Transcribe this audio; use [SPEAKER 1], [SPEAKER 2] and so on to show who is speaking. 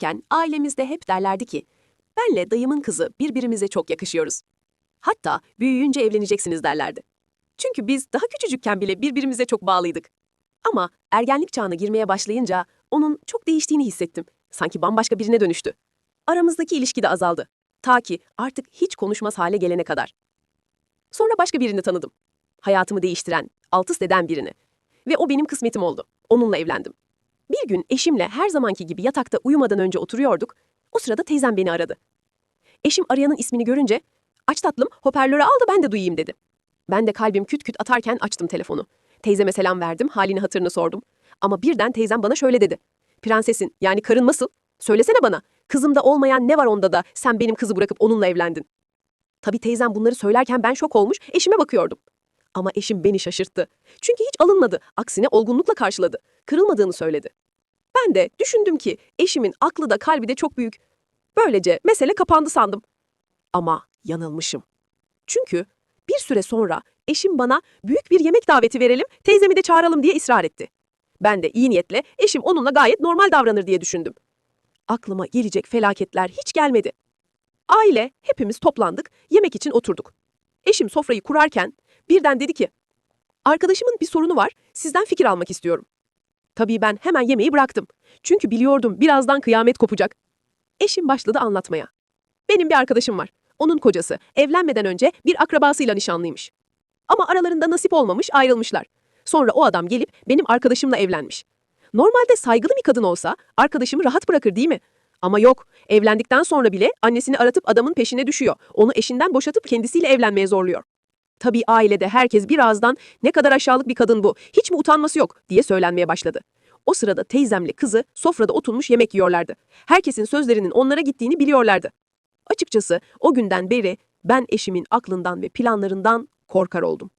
[SPEAKER 1] küçükken ailemizde hep derlerdi ki, benle dayımın kızı birbirimize çok yakışıyoruz. Hatta büyüyünce evleneceksiniz derlerdi. Çünkü biz daha küçücükken bile birbirimize çok bağlıydık. Ama ergenlik çağına girmeye başlayınca onun çok değiştiğini hissettim. Sanki bambaşka birine dönüştü. Aramızdaki ilişki de azaldı. Ta ki artık hiç konuşmaz hale gelene kadar. Sonra başka birini tanıdım. Hayatımı değiştiren, alt üst birini. Ve o benim kısmetim oldu. Onunla evlendim. Bir gün eşimle her zamanki gibi yatakta uyumadan önce oturuyorduk. O sırada teyzem beni aradı. Eşim arayanın ismini görünce, aç tatlım hoparlörü al da ben de duyayım dedi. Ben de kalbim küt küt atarken açtım telefonu. Teyzeme selam verdim, halini hatırını sordum. Ama birden teyzem bana şöyle dedi. Prensesin, yani karın nasıl? Söylesene bana, kızımda olmayan ne var onda da sen benim kızı bırakıp onunla evlendin? Tabii teyzem bunları söylerken ben şok olmuş, eşime bakıyordum. Ama eşim beni şaşırttı. Çünkü hiç alınmadı, aksine olgunlukla karşıladı. Kırılmadığını söyledi. Ben de düşündüm ki eşimin aklı da kalbi de çok büyük. Böylece mesele kapandı sandım. Ama yanılmışım. Çünkü bir süre sonra eşim bana büyük bir yemek daveti verelim, teyzemi de çağıralım diye ısrar etti. Ben de iyi niyetle eşim onunla gayet normal davranır diye düşündüm. Aklıma gelecek felaketler hiç gelmedi. Aile hepimiz toplandık, yemek için oturduk. Eşim sofrayı kurarken birden dedi ki, Arkadaşımın bir sorunu var, sizden fikir almak istiyorum. Tabii ben hemen yemeği bıraktım. Çünkü biliyordum birazdan kıyamet kopacak. Eşim başladı anlatmaya. Benim bir arkadaşım var. Onun kocası evlenmeden önce bir akrabasıyla nişanlıymış. Ama aralarında nasip olmamış ayrılmışlar. Sonra o adam gelip benim arkadaşımla evlenmiş. Normalde saygılı bir kadın olsa arkadaşımı rahat bırakır değil mi? Ama yok. Evlendikten sonra bile annesini aratıp adamın peşine düşüyor. Onu eşinden boşatıp kendisiyle evlenmeye zorluyor. Tabii ailede herkes birazdan ne kadar aşağılık bir kadın bu, hiç mi utanması yok diye söylenmeye başladı. O sırada teyzemle kızı sofrada oturmuş yemek yiyorlardı. Herkesin sözlerinin onlara gittiğini biliyorlardı. Açıkçası o günden beri ben eşimin aklından ve planlarından korkar oldum.